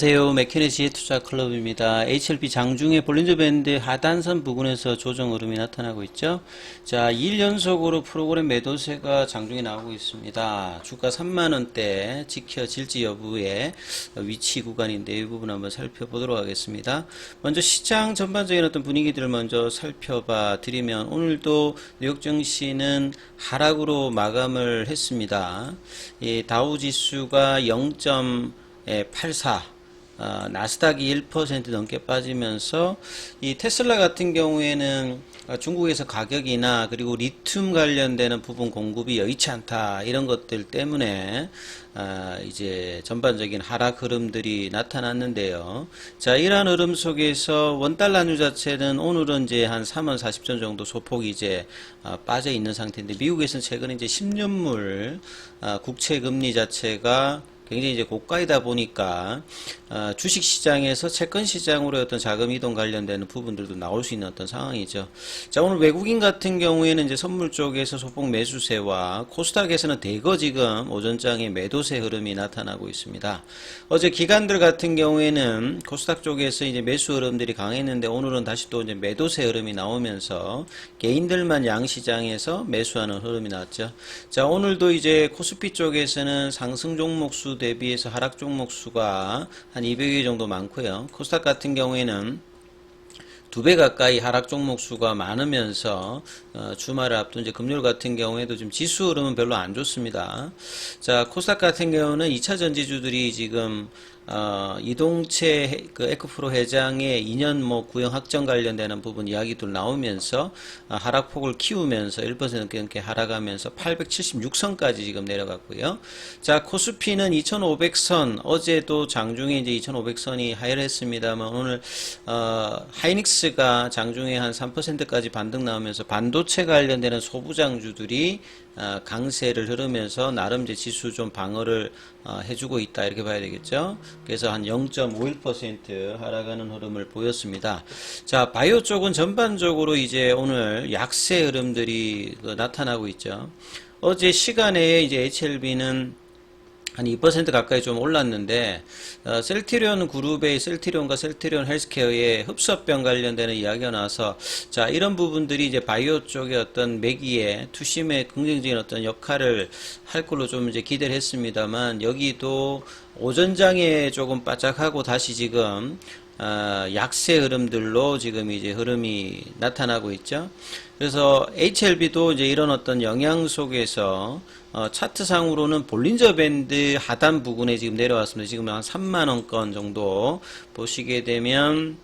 안녕하세요. 맥케네시의 투자 클럽입니다. HLB 장중에 볼린저 밴드 하단선 부근에서 조정 흐름이 나타나고 있죠. 자, 2일 연속으로 프로그램 매도세가 장중에 나오고 있습니다. 주가 3만원대 지켜질지 여부의 위치 구간인데 이 부분 한번 살펴보도록 하겠습니다. 먼저 시장 전반적인 어떤 분위기들을 먼저 살펴봐 드리면 오늘도 뉴욕 증시는 하락으로 마감을 했습니다. 이 다우 지수가 0.84 어, 나스닥이 1% 넘게 빠지면서 이 테슬라 같은 경우에는 어, 중국에서 가격이나 그리고 리튬 관련되는 부분 공급이 여의치 않다 이런 것들 때문에 아, 이제 전반적인 하락 흐름들이 나타났는데요. 자, 이러한 흐름 속에서 원달러류 자체는 오늘은 이제 한 3원 40전 정도 소폭이 이제 아, 빠져 있는 상태인데 미국에서는 최근에 이제 10년물 아, 국채 금리 자체가 굉장히 이제 고가이다 보니까 어, 주식 시장에서 채권 시장으로 어떤 자금 이동 관련되는 부분들도 나올 수 있는 어떤 상황이죠. 자 오늘 외국인 같은 경우에는 이제 선물 쪽에서 소폭 매수세와 코스닥에서는 대거 지금 오전장에 매도세 흐름이 나타나고 있습니다. 어제 기관들 같은 경우에는 코스닥 쪽에서 이제 매수 흐름들이 강했는데 오늘은 다시 또 이제 매도세 흐름이 나오면서 개인들만 양 시장에서 매수하는 흐름이 나왔죠. 자 오늘도 이제 코스피 쪽에서는 상승 종목 수 대비해서 하락 종목 수가 한 200개 정도 많고요. 코스닥 같은 경우에는 두배 가까이 하락 종목 수가 많으면서 어, 주말을 앞둔 이제 금요일 같은 경우에도 지금 지수 흐름은 별로 안 좋습니다. 자 코스닥 같은 경우는 2차 전지주들이 지금 어, 이동채 그 에코프로 회장의 2년 뭐 구형 확정 관련되는 부분 이야기도 나오면서 어, 하락폭을 키우면서 1% 넘게 하락하면서 876선까지 지금 내려갔고요. 자 코스피는 2,500선 어제도 장중에 이제 2,500선이 하열 했습니다만 오늘 어, 하이닉스가 장중에 한 3%까지 반등 나오면서 반도체 관련되는 소부장주들이 어, 강세를 흐르면서 나름 이제 지수 좀 방어를 어, 해주고 있다 이렇게 봐야 되겠죠. 그래서 한 0.51% 하락하는 흐름을 보였습니다. 자 바이오 쪽은 전반적으로 이제 오늘 약세 흐름들이 그 나타나고 있죠. 어제 시간에 이제 HLB는 한 2% 가까이 좀 올랐는데 어, 셀티리온 그룹의 셀티리온과 셀티리온 헬스케어의 흡수합병 관련되는 이야기가 나와서 자 이런 부분들이 이제 바이오 쪽의 어떤 매기에 투심의 긍정적인 어떤 역할을 할 걸로 좀 이제 기대를 했습니다만 여기도 오전장에 조금 바짝하고 다시 지금 어, 약세 흐름들로 지금 이제 흐름이 나타나고 있죠. 그래서 HLB도 이제 이런 어떤 영향 속에서 어, 차트상으로는 볼린저 밴드 하단 부근에 지금 내려왔습니다. 지금 한 3만원권 정도 보시게 되면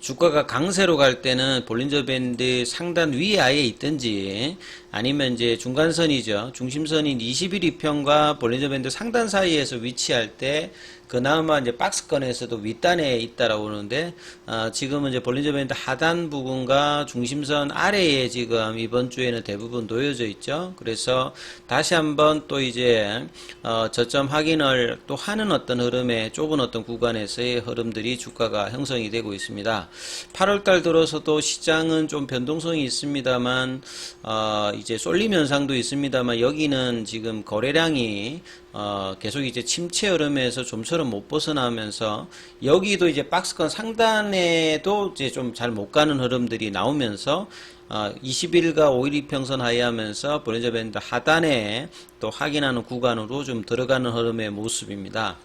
주가가 강세로 갈 때는 볼린저 밴드 상단 위에 아예 있든지 아니면 이제 중간선이죠. 중심선인 21이평과 볼린저 밴드 상단 사이에서 위치할 때 그나마 이제 박스권에서도 윗단에 있다라고 하는데 어, 지금은 이제 볼린저 밴드 하단 부분과 중심선 아래에 지금 이번 주에는 대부분 놓여져 있죠. 그래서 다시 한번 또 이제 어, 저점 확인을 또 하는 어떤 흐름의 좁은 어떤 구간에서의 흐름들이 주가가 형성이 되고 있습니다. 8월달 들어서도 시장은 좀 변동성이 있습니다만 어, 이제 쏠림 현상도 있습니다만 여기는 지금 거래량이 어, 계속 이제 침체 흐름에서 좀처럼 못 벗어나면서 여기도 이제 박스권 상단에도 이제 좀 잘 못 가는 흐름들이 나오면서 어, 20일과 5일 이평선 하회하면서 볼린저 밴드 하단에 또 확인하는 구간으로 좀 들어가는 흐름의 모습입니다.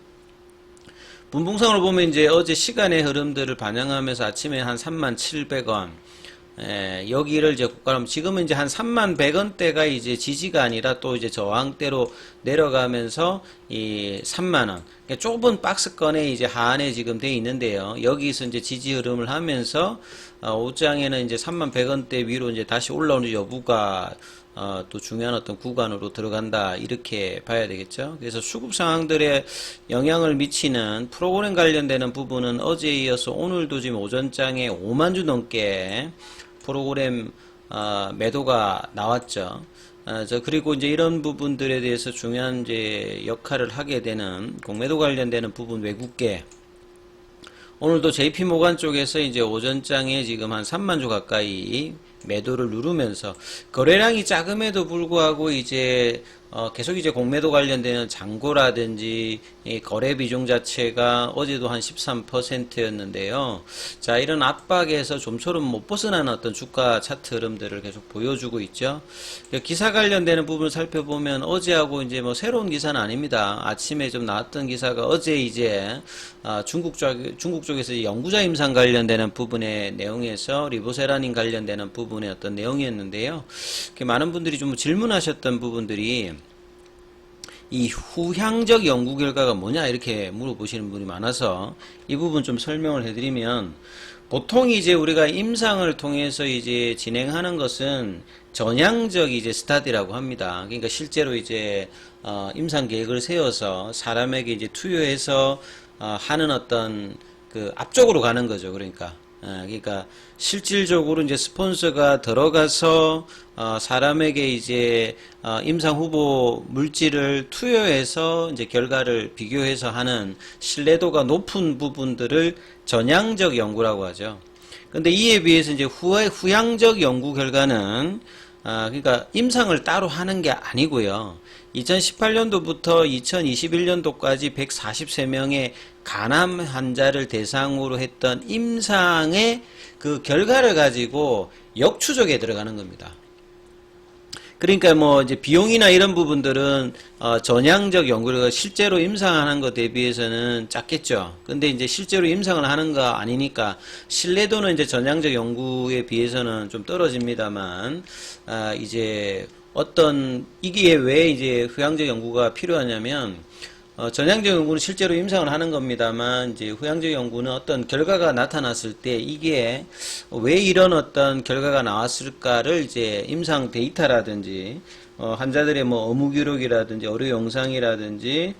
분봉상으로 보면 이제 어제 시간의 흐름들을 반영하면서 아침에 한 3700원, 예, 여기를 이제 국가람 지금은 이제 한 3만 100원대가 이제 지지가 아니라 또 이제 저항대로 내려가면서 이 3만 원. 그러니까 좁은 박스권에 이제 하한에 지금 돼 있는데요. 여기서 이제 지지 흐름을 하면서 어, 옷장에는 이제 3만 100원대 위로 이제 다시 올라오는 여부가 어, 또 중요한 어떤 구간으로 들어간다 이렇게 봐야 되겠죠. 그래서 수급 상황들에 영향을 미치는 프로그램 관련되는 부분은 어제에 이어서 오늘도 지금 오전장에 5만 주 넘게 프로그램 어, 매도가 나왔죠. 어, 저 그리고 이제 이런 부분들에 대해서 중요한 이제 역할을 하게 되는 공매도 관련되는 부분 외국계 오늘도 JP 모간 쪽에서 이제 오전장에 지금 한 3만 주 가까이 매도를 누르면서 거래량이 작음에도 불구하고 이제 어, 계속 이제 공매도 관련되는 잔고라든지 이 거래 비중 자체가 어제도 한 13%였는데요. 자, 이런 압박에서 좀처럼 못 벗어나는 어떤 주가 차트 흐름들을 계속 보여주고 있죠. 그 기사 관련되는 부분을 살펴보면 어제하고 이제 뭐 새로운 기사는 아닙니다. 아침에 좀 나왔던 기사가 어제 이제 아, 중국 쪽 중국 쪽에서 연구자 임상 관련되는 부분의 내용에서 리보세라닌 관련되는 부분의 어떤 내용이었는데요. 많은 분들이 좀 질문하셨던 부분들이 이 후향적 연구 결과가 뭐냐 이렇게 물어보시는 분이 많아서 이 부분 좀 설명을 해드리면 보통 이제 우리가 임상을 통해서 이제 진행하는 것은 전향적 이제 스타디라고 합니다. 그러니까 실제로 이제 어, 임상 계획을 세워서 사람에게 이제 투여해서 어, 하는 어떤 그 앞쪽으로 가는 거죠. 그러니까 어, 그러니까 실질적으로 이제 스폰서가 들어가서 어, 사람에게 이제 어, 임상 후보 물질을 투여해서 이제 결과를 비교해서 하는 신뢰도가 높은 부분들을 전향적 연구라고 하죠. 근데 이에 비해서 이제 후, 후향적 연구 결과는 아, 그러니까 임상을 따로 하는 게 아니고요. 2018년도부터 2021년도까지 143명의 간암 환자를 대상으로 했던 임상의 그 결과를 가지고 역추적에 들어가는 겁니다. 그러니까 뭐 이제 비용이나 이런 부분들은 어 전향적 연구를 실제로 임상하는 것 대비해서는 작겠죠. 근데 이제 실제로 임상을 하는 거 아니니까 신뢰도는 이제 전향적 연구에 비해서는 좀 떨어집니다만 아 이제 어떤 이게 왜 이제 후향적 연구가 필요하냐면 어, 전향적 연구는 실제로 임상을 하는 겁니다만 이제 후향적 연구는 어떤 결과가 나타났을 때 이게 왜 이런 어떤 결과가 나왔을까를 이제 임상 데이터라든지 어, 환자들의 뭐 업무 기록이라든지 의료 영상이라든지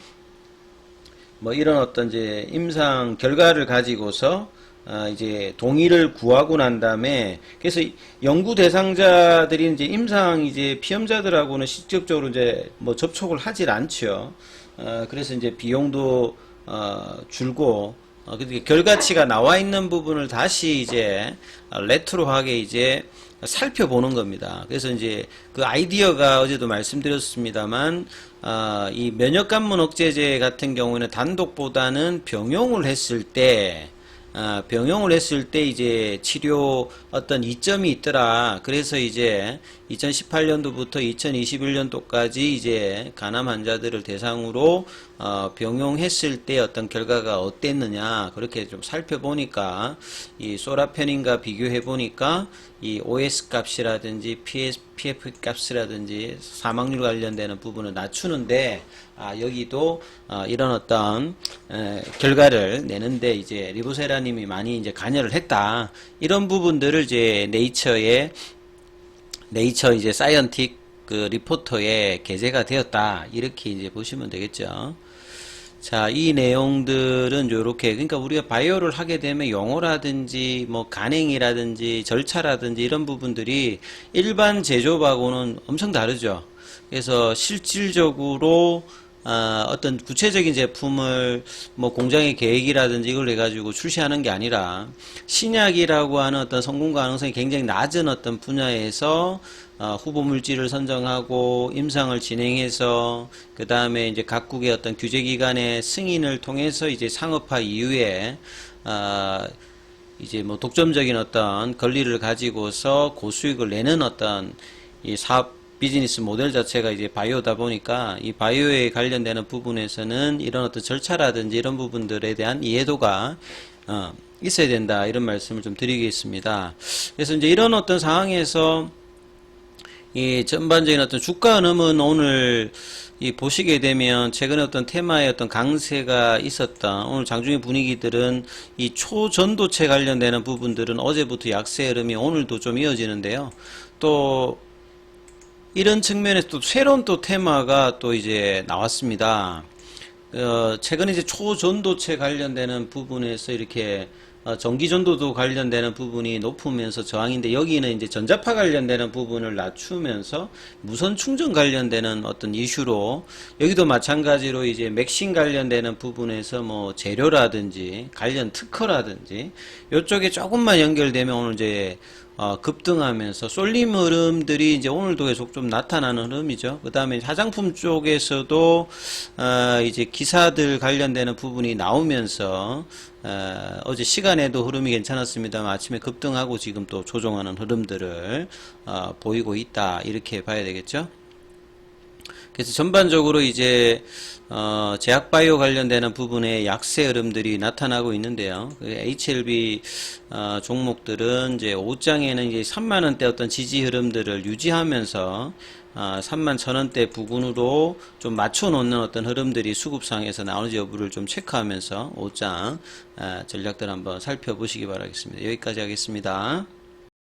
뭐 이런 어떤 이제 임상 결과를 가지고서 아, 이제 동의를 구하고 난 다음에 그래서 연구 대상자들이 이제 임상 이제 피험자들하고는 직접적으로 이제 뭐 접촉을 하질 않죠. 어, 그래서 이제 비용도 어, 줄고 어, 결과치가 나와 있는 부분을 다시 이제 레트로하게 이제 살펴보는 겁니다. 그래서 이제 그 아이디어가 어제도 말씀드렸습니다만 어, 이 면역관문 억제제 같은 경우에는 단독보다는 병용을 했을 때 아, 병용을 했을 때 이제 치료 어떤 이점이 있더라. 그래서 이제 2018년도부터 2021년도까지 이제 간암 환자들을 대상으로 어, 병용했을 때 어떤 결과가 어땠느냐 그렇게 좀 살펴보니까 이 소라펜인과 비교해 보니까 이 OS 값이라든지 PS, PF 값이라든지 사망률 관련되는 부분을 낮추는데 아, 여기도 어, 이런 어떤 에, 결과를 내는데 이제 리보세라님이 많이 이제 관여를 했다 이런 부분들을 이제 네이처에 네이처 이제 사이언틱 그 리포터에 게재가 되었다 이렇게 이제 보시면 되겠죠. 자, 이 내용들은 요렇게, 그러니까 우리가 바이오를 하게 되면 용어라든지, 뭐, 간행이라든지, 절차라든지, 이런 부분들이 일반 제조업하고는 엄청 다르죠. 그래서 실질적으로, 아, 어떤 구체적인 제품을 뭐 공장의 계획이라든지 이걸 해가지고 출시하는 게 아니라 신약이라고 하는 어떤 성공 가능성이 굉장히 낮은 어떤 분야에서 어, 후보 물질을 선정하고 임상을 진행해서 그 다음에 이제 각국의 어떤 규제기관의 승인을 통해서 이제 상업화 이후에 어, 이제 뭐 독점적인 어떤 권리를 가지고서 고수익을 내는 어떤 이 사업 비즈니스 모델 자체가 이제 바이오다 보니까 이 바이오에 관련되는 부분에서는 이런 어떤 절차라든지 이런 부분들에 대한 이해도가 어, 있어야 된다 이런 말씀을 좀 드리겠습니다. 그래서 이제 이런 어떤 상황에서 이 전반적인 어떤 주가 흐름은 오늘 이 보시게 되면 최근에 어떤 테마의 어떤 강세가 있었다. 오늘 장중의 분위기들은 이 초전도체 관련되는 부분들은 어제부터 약세 흐름이 오늘도 좀 이어지는데요. 또 이런 측면에서 또 새로운 또 테마가 또 이제 나왔습니다. 어, 최근에 이제 초전도체 관련되는 부분에서 이렇게 어, 전기전도도 관련되는 부분이 높으면서 저항인데 여기는 이제 전자파 관련되는 부분을 낮추면서 무선 충전 관련되는 어떤 이슈로 여기도 마찬가지로 이제 맥신 관련되는 부분에서 뭐 재료라든지 관련 특허라든지 이쪽에 조금만 연결되면 오늘 이제 어, 급등하면서 쏠림 흐름들이 이제 오늘도 계속 좀 나타나는 흐름이죠. 그 다음에 화장품 쪽에서도 어, 이제 기사들 관련되는 부분이 나오면서 어, 어제 시간에도 흐름이 괜찮았습니다만 아침에 급등하고 지금 또 조정하는 흐름들을 어, 보이고 있다 이렇게 봐야 되겠죠. 그래서 전반적으로 이제 어, 제약바이오 관련되는 부분에 약세 흐름들이 나타나고 있는데요. 그 HLB 어, 종목들은 이제 5장에는 이제 3만 원대 어떤 지지 흐름들을 유지하면서 어, 3만 천 원대 부근으로 좀 맞춰 놓는 어떤 흐름들이 수급상에서 나오는지 여부를 좀 체크하면서 5장 어, 전략들 한번 살펴보시기 바라겠습니다. 여기까지 하겠습니다.